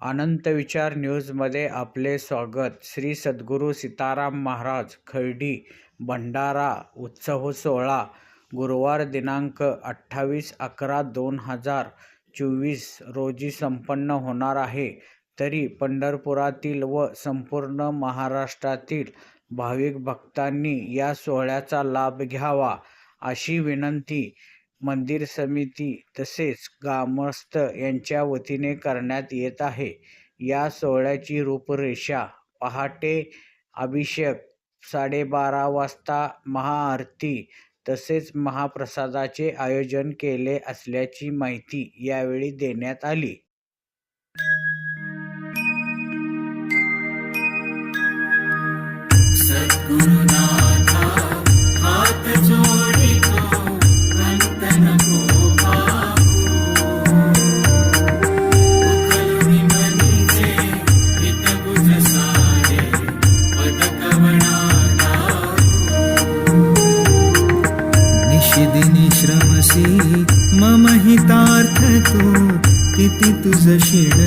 अनंत विचार न्यूजमध्ये आपले स्वागत. श्री सद्गुरू सीताराम महाराज खर्डी भंडारा उत्सव सोहळा गुरुवार दिनांक अठ्ठावीस अकरा दोन हजार चोवीस रोजी संपन्न होणार आहे. तरी पंढरपुरातील व संपूर्ण महाराष्ट्रातील भाविक भक्तांनी या सोहळ्याचा लाभ घ्यावा अशी विनंती मंदिर समिती तसेच ग्रामस्थ यांच्या वतीने करण्यात येत आहे. या सोहळ्याची रूपरेषा पहाटे अभिषेक साडेबारा वाजता महाआरती तसेच महाप्रसादाचे आयोजन केले असल्याची माहिती यावेळी देण्यात आली. सद्गुरुना निशिदिनी श्रमसी मम हितार्थ तू किती तुझ शिण